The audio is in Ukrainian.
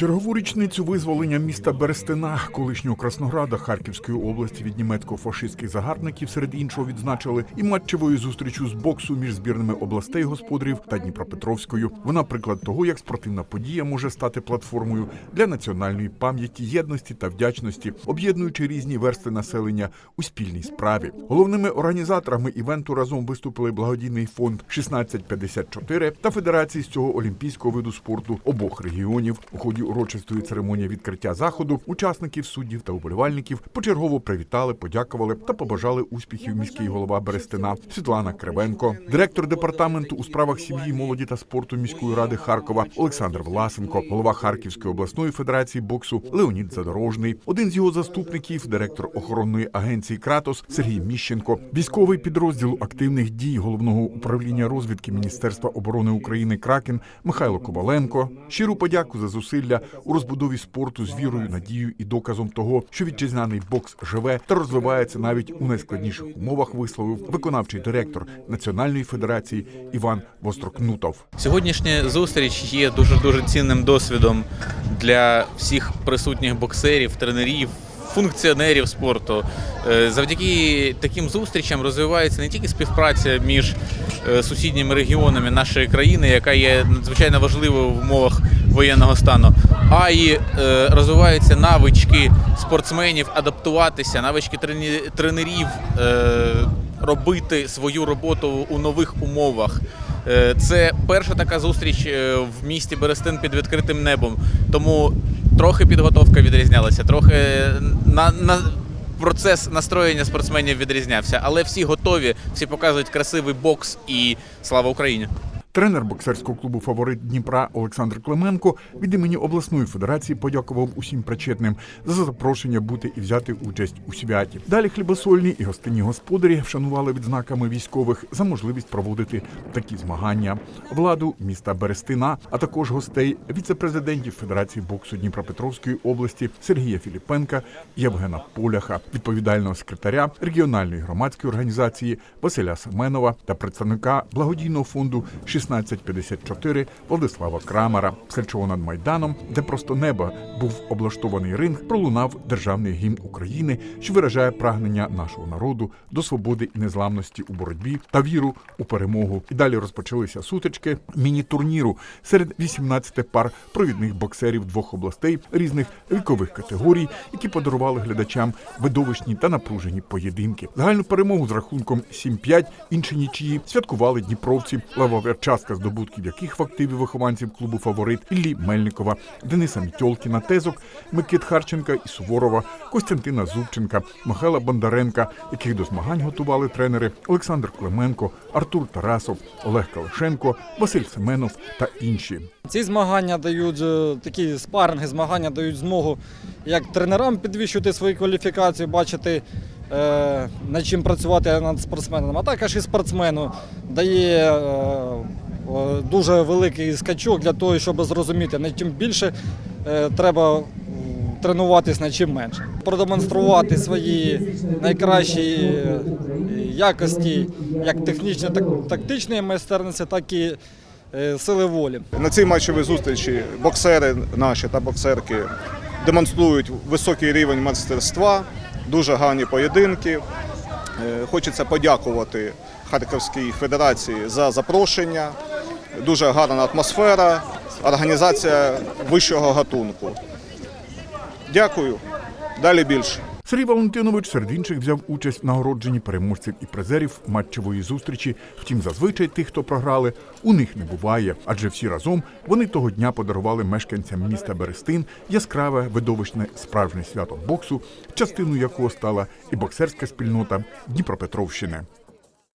Чергову річницю визволення міста Берестина, колишнього Краснограда Харківської області від німецько-фашистських загарбників, серед іншого відзначили і матчевою зустрічю з боксу між збірними областей господарів та Дніпропетровською. Вона приклад того, як спортивна подія може стати платформою для національної пам'яті, єдності та вдячності, об'єднуючи різні верстви населення у спільній справі. Головними організаторами івенту разом виступили благодійний фонд 1654 та федерації з цього олімпійського виду спорту обох регіонів. У ході урочистої церемонії відкриття заходу учасників суддів та уболівальників почергово привітали, подякували та побажали успіхів міський голова Берестина Світлана Кривенко, директор департаменту у справах сім'ї, молоді та спорту міської ради Харкова Олександр Власенко, голова Харківської обласної федерації боксу Леонід Задорожний, один з його заступників, директор охоронної агенції Кратос Сергій Міщенко, військовий підрозділ активних дій головного управління розвідки Міністерства оборони України Кракен Михайло Коваленко. Щиру подяку за зусилля у розбудові спорту з вірою, надією і доказом того, що вітчизняний бокс живе та розвивається навіть у найскладніших умовах. Висловив виконавчий директор Національної федерації Іван Вострокнутов. Сьогоднішня зустріч є дуже дуже цінним досвідом для всіх присутніх боксерів, тренерів. Функціонерів спорту Е, завдяки таким зустрічам розвивається не тільки співпраця між е, сусідніми регіонами нашої країни, яка є надзвичайно важливою в умовах воєнного стану, а й е, розвиваються навички спортсменів адаптуватися, навички тренерів е, робити свою роботу у нових умовах. Е, Це перша така зустріч е, в місті Берестин під відкритим небом. Тому трохи підготовка відрізнялася, трохи на, на процес настроєння спортсменів відрізнявся. Але всі готові, всі показують красивий бокс і слава Україні. Тренер боксерського клубу Фаворит Дніпра Олександр Клименко від імені обласної федерації подякував усім причетним за запрошення бути і взяти участь у святі. Далі хлібосольні і гостинні господарі вшанували відзнаками військових за можливість проводити такі змагання. Владу міста Берестина, а також гостей віце-президентів Федерації боксу Дніпропетровської області Сергія Філіпенка, Євгена Поляха, відповідального секретаря регіональної громадської організації Василя Семенова та представника благодійного фонду 1654 Владислава Крамера. Після чого над майданом, де просто неба був облаштований ринг, пролунав державний гімн України, що виражає прагнення нашого народу до свободи і незламності у боротьбі та віру у перемогу. І далі розпочалися сутички міні-турніру серед 18 пар провідних боксерів двох областей різних вікових категорій, які подарували глядачам видовищні та напружені поєдинки. Загальну перемогу з рахунком 7-5 інші нічиї святкували дніпровці, левова частка здобутків яких в активі вихованців клубу фаворит Іллі Мельникова, Дениса Мітьолкіна, Тезок, Микит Харченка і Суворова, Костянтина Зубченка, Михайла Бондаренка, яких до змагань готували тренери Олександр Клименко, Артур Тарасов, Олег Калишенко, Василь Семенов та інші. Ці змагання дають е, такі спаринги, змагання дають змогу як тренерам підвищувати свою кваліфікацію, бачити е, над чим працювати над спортсменом, а також і спортсмену дає е, дуже великий скачок для того, щоб зрозуміти, над чим більше е, треба тренуватись, над чим менше. Продемонструвати свої найкращі е, якості, як технічні, так тактичної майстерності, так і е, сили волі. На цій матчовій зустрічі боксери наші та боксерки демонструють високий рівень майстерства, дуже гарні поєдинки. Хочеться подякувати Харківській федерації за запрошення. Дуже гарна атмосфера, організація вищого гатунку. Дякую. Далі більше. Сергій Валентинович серед інших взяв участь в нагородженні переможців і призерів матчевої зустрічі. Втім, зазвичай тих, хто програли, у них не буває, адже всі разом вони того дня подарували мешканцям міста Берестин яскраве видовищне справжнє свято боксу, частиною якого стала і боксерська спільнота Дніпропетровщини.